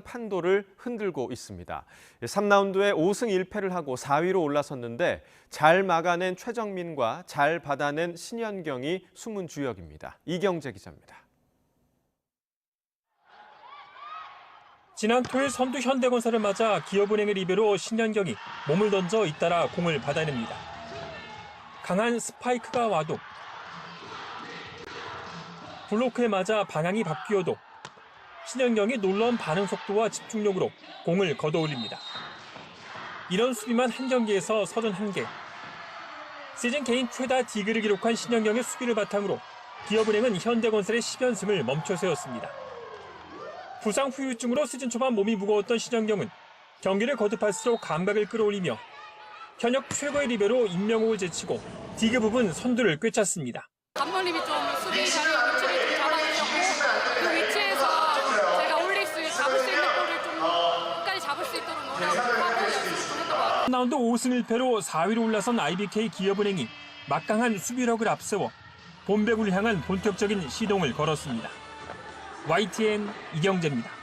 판도를 흔들고 있습니다. 3라운드에 5승 1패를 하고 4위로 올라섰는데 잘 막아낸 최정민과 잘 받아낸 신현경이 숨은 주역입니다. 이경재 기자입니다. 지난 토요일 선두 현대건설을 맞아 기업은행의 리베로 신현경이 몸을 던져 잇따라 공을 받아냅니다. 강한 스파이크가 와도 블로크에 맞아 방향이 바뀌어도 신현경이 놀라운 반응 속도와 집중력으로 공을 걷어올립니다. 이런 수비만 한 경기에서 31개. 시즌 개인 최다 디그를 기록한 신현경의 수비를 바탕으로 기업은행은 현대건설의 10연승을 멈춰 세웠습니다. 부상 후유증으로 시즌 초반 몸이 무거웠던 신현경은 경기를 거듭할수록 감각을 끌어올리며 현역 최고의 리베로 임명옥을 제치고 디그 부분 선두를 꿰찼습니다. 감독님이 좀 수비 자리 위치를 좀 잡아주셨고 그 위치에서 제가 올릴 수 잡을 수 있는 볼을 좀 끝까지 같아요. 라운드 5승 1패로 4위로 올라선 IBK 기업은행이 막강한 수비력을 앞세워 본배구를 향한 본격적인 시동을 걸었습니다. YTN 이경재입니다.